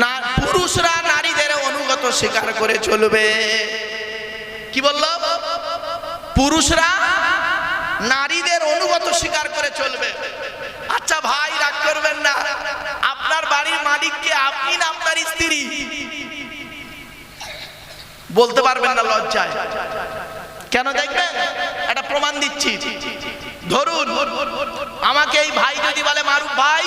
না, পুরুষরা নারীদের অনুগত স্বীকার করে চলবে। কি বলল? পুরুষরা নারীদের অনুগত স্বীকার করে চলবে। আচ্ছা ভাই, রাগ করবেন না। আপনার বাড়ির মালিককে আপনি না আপনার স্ত্রী? বলতে পারবেন না লজ্জায়। কেন দেখবেন? একটা প্রমাণ দিচ্ছি। ধরুন, আমাকে এই ভাই যদি বলে, মারুফ ভাই,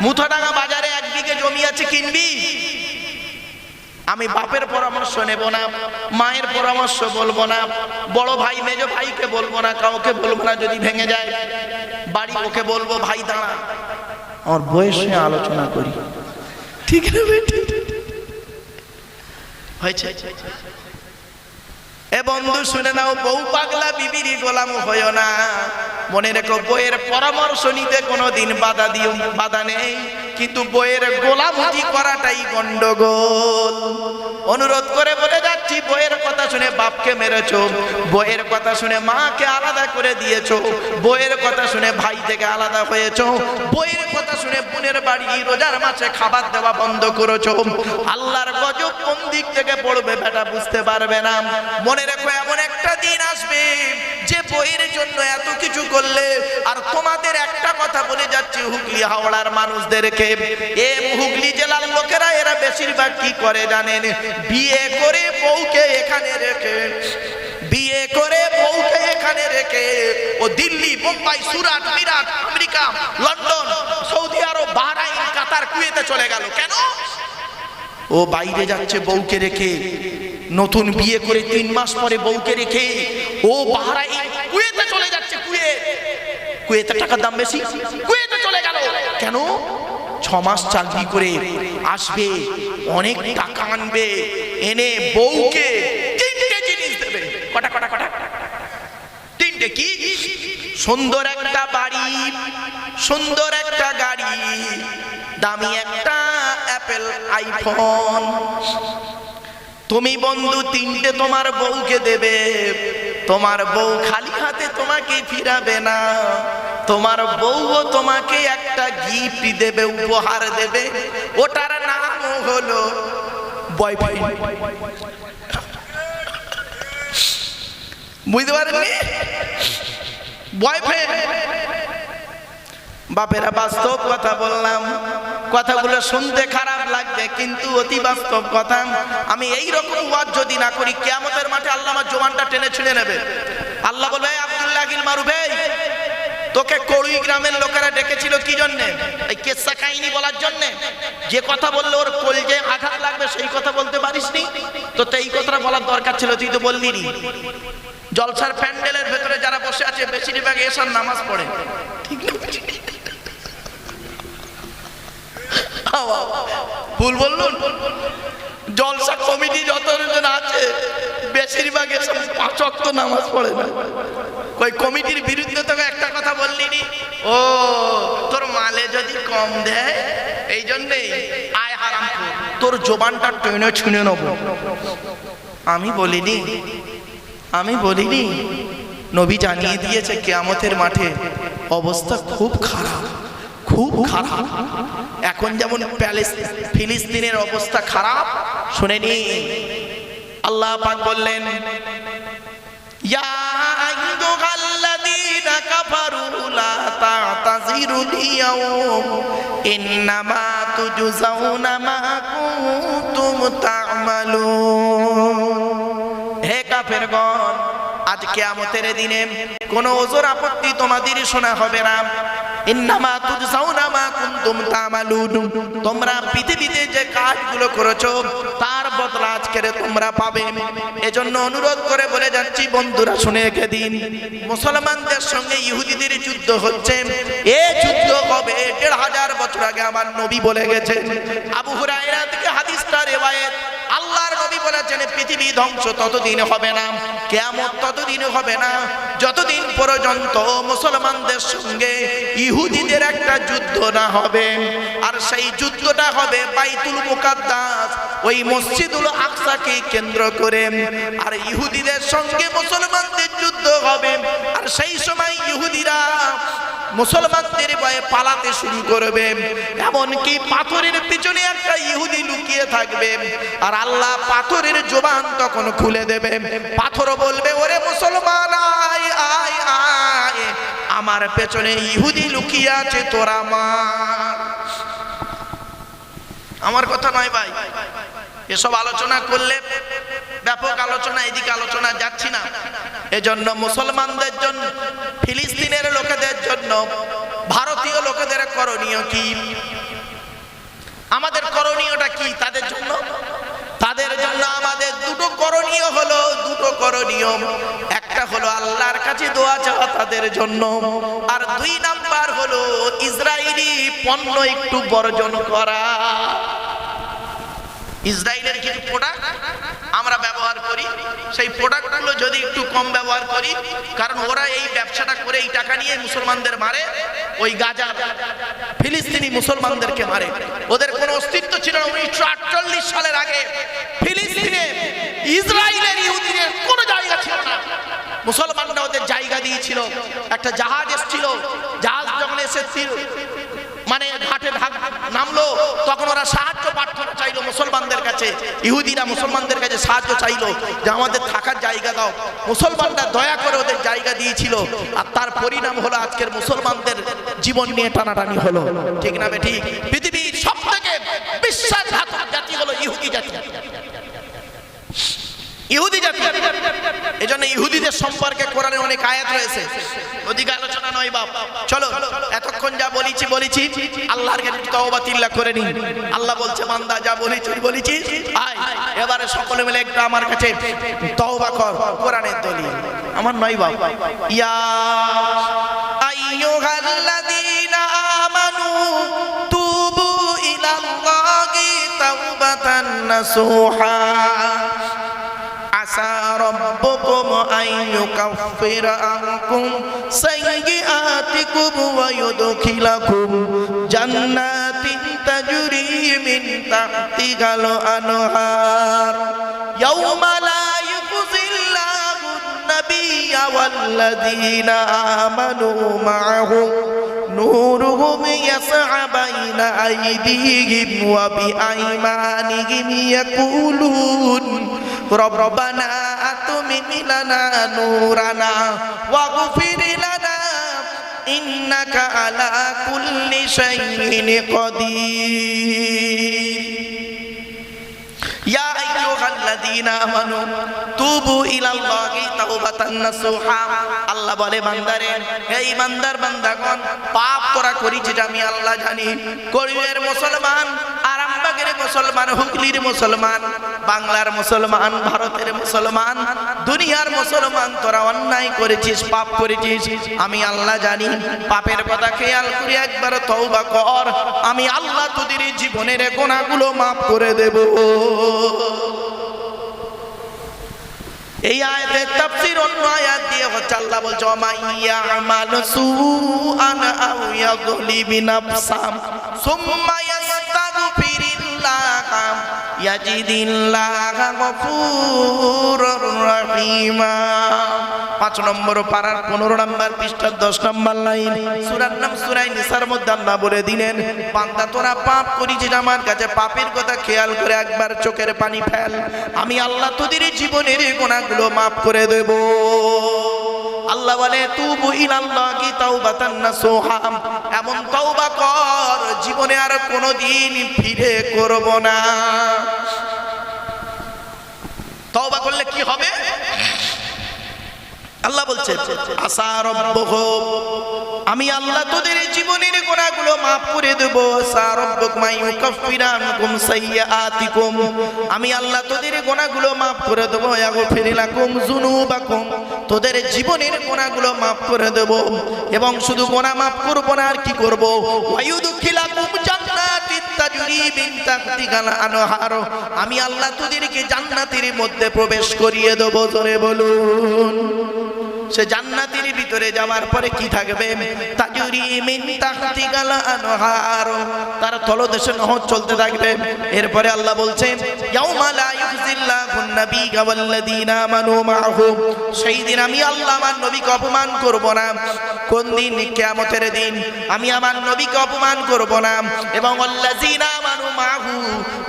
মুথাডাঙ্গা বাজারে বিঘে জমি আছে, কিনবি? আমি বাপের পরামর্শ নেব না, মায়ের পরামর্শ বলব না, বড় ভাই, মেজ ভাইকে বলব না, কাউকে বলব না, যদি ভেঙে যায়, বাড়ি ওকে বলব, ভাই, দাঁড়া, আমার বয়সে আলোচনা করি। ঠিক? হয়েছে? এ বন্ধু, শুনে নাও, বউ পাগলা বিবিরি গোলাম হয় না। মনে রেখো বইয়ের পরামর্শ নিতে কোনো দিন বাধা দিও, বাধা নেই। কিন্তু বইয়ের গোলামতি করাটাই গন্ডগোল। অনুরোধ করে বলে যাচ্ছি, বইয়ের কথা শুনে বাপকে মেরেছো, বইয়ের কথা শুনে মাকে আলাদা করে দিয়েছ, বইয়ের কথা শুনে ভাই থেকে আলাদা হয়েছো, বইয়ের কথা শুনে বোনের বাড়ি রোজার মাসে খাবার দেওয়া বন্ধ করেছ। আল্লাহর গজব কোন দিক থেকে পড়বে বেটা বুঝতে পারবে না। মনে রেখো এমন একটা দিন আসবে বইয়ের জন্য এত কিছু করলে, আর তোমাদের একটা কথা বলে যাচ্ছি, হুগলি হাওড়ার মানুষদেরকে। এ হুগলি জেলার লোকেরা, এরা বেশিরভাগ কি করে জানেন? বিয়ে করে বউকে এখানে রেখে, বিয়ে করে বউকে এখানে রেখে, ও Delhi, Mumbai, Surat, Meerut, America, London, Saudi Arab, Bahrain, Qatar, কুয়েতে চলে গেল। কেন? ও বাইরে যাচ্ছে বউকে রেখে, নতুন বিয়ে করে তিন মাস পরে বউকে রেখে, ও বাহরাইন কুয়েতে চলে যাচ্ছে কুয়েত কুয়েতে টাকার দাম বেশি। কুয়েতে চলে গেল। কেন? ছ মাস চাকরি করে আসবে, অনেক টাকা আনবে, এনে বউকে তিনটে জিনিস দেবে। কটা কটা কটা? তিনটে কি? সুন্দর একটা বাড়ি, সুন্দর একটা গাড়ি, দামি একটা অ্যাপেল আইফোন। তুমি বন্ধু, তিনটে তোমার বউকে দেবে। তোমার বউ খালি হাতে তোমাকে ফিরাবে না। তোমার বউও তোমাকে একটা গিফট দেবে, উপহার দেবে। ওটার নাম হলো বুঝতে বাপেরা বাস্তব কথা বললাম। কথাগুলো শুনতে খারাপ লাগবে, কিন্তু অতি বাস্তব কথা। আমি এই রকম ওয়াজ যদি না করি, কেয়ামতের মাঠে আল্লাহ আমার জোয়ানটা টেনে ছিঁড়ে নেবে। আল্লাহ বলবে "এই আব্দুল্লাহ গিল মারুফ এই তোকে কড়ুই গ্রামের লোকেরা ডেকেছিল কি জন্য? এই কেসা কাহিনী বলার জন্য? যে কথা বললে ওর কলজে আঘাত লাগবে, সেই কথা বলতে পারিসনি? তো তো এই কথাটা বলার দরকার ছিল, তুই তো বললি জলসার প্যান্ডেলের ভেতরে যারা বসে আছে বেশিরভাগ এসার নামাজ পড়ে। ভুল বললুন? জলসা কমিটি যতজন আছে, বেশিরভাগ এসব পাঁচ নামাজ পড়ে না। ওই কমিটির বিরুদ্ধে তোকে একটা কথা বললি নি ও, তোর মালে যদি কম দেয়, এই জন্যেই আয় হারাম তোর জোবানটা টেনে ছুঁড়ে নেব। আমি বলিনি আমি বলিনি, নবী জানিয়ে দিয়েছে কেয়ামতের মাঠে অবস্থা খুব খারাপ খুব খারাপ। এখন যেমন ফিলিস্তিনের অবস্থা খারাপ শুনেনি আল্লাহ পাক বললেন, ইয়া তা'তাযিরুল ইয়াওম ইন্নামা তুজজাউনা মা কুনতুম তা'মালুন হে কাফেরগণ, আজ কিয়ামতের দিনে কোনো ওজোর আপত্তি তোমাদের শোনা হবে না। তা'মালুন। তোমরা পৃথিবীতে যে কাজগুলো করেছ তার বদলা আজকের তোমরা পাবে। এজন্য অনুরোধ করে বলে যাচ্ছি, বন্ধুরা, শুনে রেখে দিন। মুসলমানদের সঙ্গে ইহুদিদের যুদ্ধ হচ্ছে। এ যুদ্ধ হবে দেড় হাজার বছর আগে আমার নবী বলে গেছেন। আবু হুরায়রা থেকে হাদিসটা রেওয়ায়েত। আল্লাহর নবী বলেছেন, পৃথিবী ধ্বংস ততদিন হবে না, কেয়ামত ততদিন হবে না। যতদিন পর্যন্ত মুসলমানদের সঙ্গে ইহুদিদের একটা যুদ্ধ না হবে, আর সেই যুদ্ধটা হবে বাইতুল মুকাদ্দাস, ওই মসজিদুল আকসাকে কেন্দ্র করে, আর ইহুদিদের সঙ্গে মুসলমানদের যুদ্ধ হবে, আর সেই সময় ইহুদিরা মুসলমানদের ভয়ে পালাতে শুরু করবে, এমনকি পাথরের পিছনে একটা ইহুদি লুকিয়ে থাকবে, আর আল্লাহ পাথরের জোবান তখন খুলে দেবে। পাথরও বলবে, ওরে মুসলমান, আয়! আয় আয় আমার পেছনে ইহুদি লুকিয়ে আছে তোরা মার। আমার কথা নয় ভাই। এসব আলোচনা করলে ব্যাপক আলোচনা, এদিকে আলোচনা যাচ্ছি না। এজন্য মুসলমানদের জন্য, ফিলিস্তিনের লোকেদের জন্য, ভারতীয় লোকেদের করণীয় কি? আমাদের করণীয়টা কি তাদের জন্য? তাদের জন্য আমাদের দুটো করণীয় হলো, দুটো করণীয়। একটা হলো আল্লাহর কাছে দোয়া চাওয়া তাদের জন্য, আর দুই নাম্বার হলো ইসরায়েলি পণ্য একটু বর্জন করা। ইসরায়েলের কিছু প্রোডাক্ট আমরা ব্যবহার করি। সেই প্রোডাক্টগুলো যদি একটু কম ব্যবহার করি, কারণ ওরা এই ব্যবসাটা করে এই টাকা নিয়ে মুসলমানদের মারে, ওই গাজা ফিলিস্তিনি মুসলমানদেরকে মারে। ওদের কোনো অস্তিত্ব ছিল না। উনিশশো আটচল্লিশ সালের আগে ফিলিস্তিনে ইসরায়েলের ইহুদিদের কোনো জায়গা ছিল না। মুসলমানরা ওদের জায়গা দিয়েছিল। একটা জাহাজ এসেছিল। জাহাজ যখন এসেছিল নামলো তখন ওরা সাহায্য প্রার্থনা চাইলো মুসলমানদের কাছে। ইহুদিরা মুসলমানদের কাছে সাহায্য চাইলো যে আমাদের থাকার জায়গা দাও। মুসলমানরা দয়া করে ওদের জায়গা দিয়েছিল। আর তার পরিণাম হলো আজকের মুসলমানদের জীবন নিয়ে টানাটানি হলো। ঠিক না বে ঠিক পৃথিবীর সব থেকে বিশ্বাসঘাতক জাতি হলো ইহুদি জাতি। ইহুদি জাতি। এই জন্য ইহুদিদের সম্পর্কে কোরআনে অনেক আয়াত রয়েছে। ওদিকে আলোচনা নয় বাপ। চলো এতক্ষণ যা বলেছি বলেছি। আল্লাহর কাছে তওবা তিল্লা করে নি আল্লাহ বলছে, বান্দা, যা বলেছি বলেছি। আয়, এবারে সকলে মিলে একটু আমার কাছে তওবা কর। কোরআনের দলিল। আমার নয় বাপ। ইয়া আইয়ুহাল্লাযীনা আমানু তুবু ইলাল্লাহি তাওবাতান নাসুহা। عسى ربكم أن يكفر عنكم سيئاتكم ويدخلكم جنات تجري من تحتها الأنهار يوم لا يخزي الله النبي والذين آمنوا معه نورهم يسعى بين أيديهم وبأيمانهم يقولون ربنا أتمم لنا نورنا واغفر لنا إنك على كل شيء قدير يا أيها الذين آمنوا توبوا إلى الله توبة نصوحا আল্লাহ বলে বান্দারে হে ইমানদার বান্দাগণ পাপ তোরা করেছিস আমি আল্লাহ জানি করিমের মুসলমান আরামবাগের মুসলমান, হুগলির মুসলমান, বাংলার মুসলমান, ভারতের মুসলমান, দুনিয়ার মুসলমান, তোরা অন্যায় করেছিস, পাপ করেছিস। আমি আল্লাহ জানি, পাপের কথা খেয়াল করে একবার তওবা কর। আমি আল্লাহ তোদের জীবনের গোনাগুলো মাফ করে দেব। এই আয়াতের তাফসীর অন্য আয়াত দিয়ে হচ্ছে, আল্লাহ বলছে মাইয়া আমাল সুআন আও ইয়াযলিবি নাফসাম সুম্মা পনেরো নম্বর দশ নম্বর সুরার নাম বলে দিলেন তোরা পাপ কাছে, পাপের কথা খেয়াল করে একবার চোখের পানি ফেল। আমি আল্লাহ তোদের জীবনের গোনাগুলো মাফ করে দেব। আল্লাহ বলে, তুবু ইলাল্লাহি তাওবাতান নাসুহা। এমন তওবা কর, জীবনে আর কোনোদিন ফিরে করব না। তওবা করলে কি হবে? আল্লাহ বলছে আসা রব্বহ, আমি আল্লাহ তোদের জীবনের গোনাগুলো মাফ করে দেব। আমি আল্লাহ তোদের গোনাগুলো মাফ করে দেব। ইয়াগফির লাকুম যুনুবাকুম। তোদের জীবনের গোনাগুলো মাফ করে দেব এবং শুধু গোনা মাফ করব না, আর কি করব? আমি আল্লাহ তোদেরকে জান্নাতির মধ্যে প্রবেশ করিয়ে দেবো, জোরে বলুন। সে জান্নাতের ভিতরে যাওয়ার পরে কি থাকবে? তাজুরি মিন তাহতিহাল আনহার। তার তলদেশে নহর চলতে থাকবে। এরপরে আল্লাহ বলছেন, ইয়াউমা লা ইউজিল্লাহুন নাবিয়্যা ওয়াল্লাযীনা সেই দিন আমি আল্লাহ আমার নবীকে অপমান করব না। কোন দিন? কিয়ামতের দিন। আমি আমার নবীকে অপমান করব না। এবং আল্লাযীনা আমানু মাহু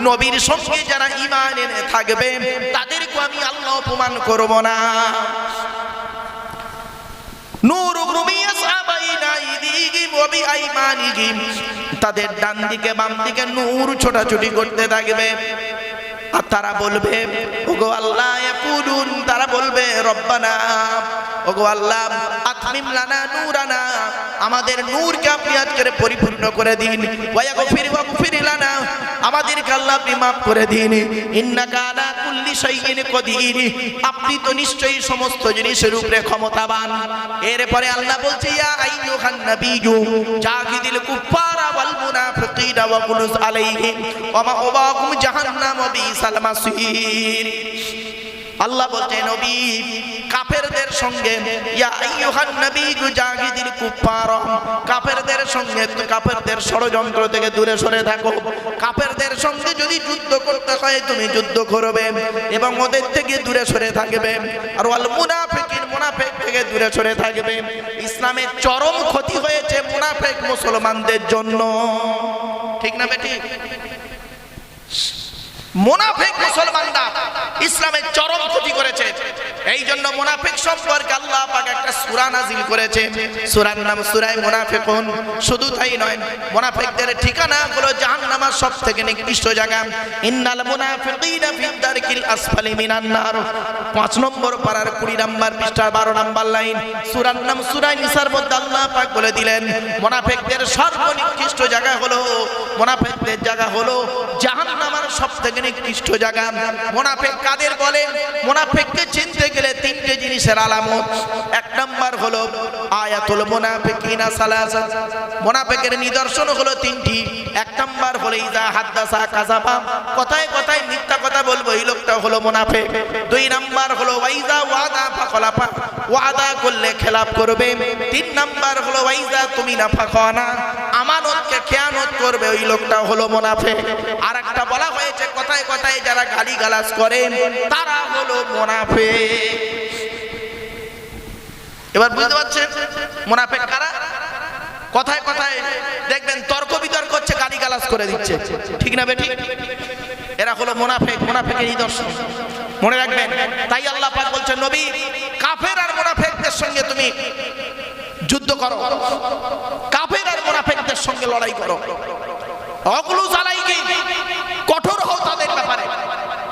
নবীর সঙ্গে যারা ঈমান এনে থাকবে তাদেরকে আমি আল্লাহ অপমান করব না। তাদের ডান দিকে বাম দিকে নূর ছোটাছুটি করতে থাকবে। আর তারা বলবে, ওগো আল্লাহ তারা বলবে, রব্বানা। ওগো আল্লাহ আমাদের আপনি পরিপূর্ণ করে দিন। ওয়াগফির ওয়াগফির করে দিন। আপনি তো নিশ্চয়ই সমস্ত জিনিসের উপরে ক্ষমতাবান। এরপরে আল্লাহ বলছে, ইয়া আইয়ুহান নাবিয়্যু জাহিদিল কুফারা ওয়াল মুনাফিকিনা ওয়া কুলুস আলাইহিম ওয়া মাওয়াকুম জাহান্নাম ওয়া বিসাল মাসির। আল্লাহ বলছে নবী, কাফেরদের সঙ্গে, ইয়া আইয়ুহান নবী জাহিদিল কুফার কাফেরদের সঙ্গে, কাফেরদের ষড়যন্ত্র থেকে দূরে সরে থাকো। কাফেরদের সঙ্গে যদি যুদ্ধ করতে হয়, তুমি যুদ্ধ করবে এবং ওদের থেকে দূরে সরে থাকবে। আর ওয়াল মুনাফিকিন, মুনাফিক থেকে দূরে সরে থাকবে। ইসলামের চরম ক্ষতি হয়েছে মুনাফিক মুসলমানদের জন্য। ঠিক না বেটি? মোনাফেক মুসলমানরা ইসলামের চরম ক্ষতি করেছে। এই জন্য মোনাফেক সম্পর্কে আল্লাহ একটা সূরা নাজিল করেছে। সূরার নাম সূরায়ে মুনাফিকুন। শুধু তাই নয়, মোনাফেকদের ঠিকানা হলো জাহান্নামের সবথেকে নিকৃষ্ট জায়গা। ইন্নাল মুনাফিকিনা ফি দারকিল আসফালি মিনান পাঁচ নম্বর পারার কুড়ি নাম্বার পৃষ্ঠার বারো নাম্বার লাইন। সূরার নাম সূরা নিসার মধ্যে আল্লাহ পাক বলে দিলেন, মোনাফেকদের সর্বনিকৃষ্ট জায়গা হলো, মোনাফেকদের জায়গা হলো জাহান্নামের সবথেকে নিকৃষ্ট জায়গা। মোনাফেক কাদের বলে মোনাফেককে চিনতে গেলে তিনটে জিনিসের আলামত। এক নাম্বার হলো আয়াতুল মুনাফিকিনা সালাসা। মোনাফেকের নিদর্শন হলো তিনটি। এক নাম্বার হলো ইজা হাদ্দাসা কাযাবা। কথায় কথায় মিথ্যা কথা বলব, এই লোকটা হলো মুনাফিক। দুই নাম্বার হলো ওয়াইজা ওয়াদা ফাখলাফা। ওয়াদা করলে খেলাপ করবে। তিন নাম্বার হলো ওয়াইজা তুমি না ফাখানা আমানতকে খেয়ানত করবে, ওই লোকটা হলো মুনাফিক। আর একটা বলা হয়েছে, কথায় কথায় যারা গালি গালাজ করেন তারা হলো মুনাফিক। এবার বুঝতে পারছেন মুনাফিক কারা? কথায় কথায় দেখবেন তর্ক বিতর্ক হচ্ছে গালি গালাজ করে দিচ্ছে। ঠিক না বেটি এরা হলো মুনাফিক, মুনাফিকের নিদর্শন। মনে রাখবেন, তাই আল্লাহ পাক বলছেন, নবী, কাফের আর মুনাফিকদের সঙ্গে তুমি যুদ্ধ করো। কাফের আর মুনাফিকদের সঙ্গে লড়াই করো। অগুলো জ্বালাই কঠোর হও তাদের ব্যাপারে।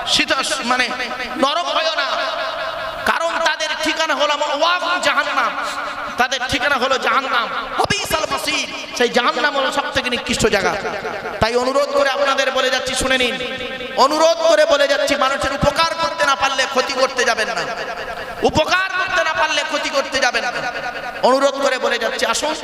শীত- মানে নরম হয় ঠিকানা হলো ওয়াক জাহান্নাম। তাদের ঠিকানা হলো জাহান্নাম। অবিসাল মাসির সেই জাহান্নাম হলো সব নিকৃষ্ট জায়গা। তাই অনুরোধ করে আপনাদের বলে যাচ্ছি, শুনে নিন। অনুরোধ করে বলে যাচ্ছি, মানুষের উপকার করতে না পারলে ক্ষতি করতে যাবেন না। উপকার করতে না পারলে ক্ষতি করতে যাবেন না। অনুরোধ করে বলে যাচ্ছি, আসুন।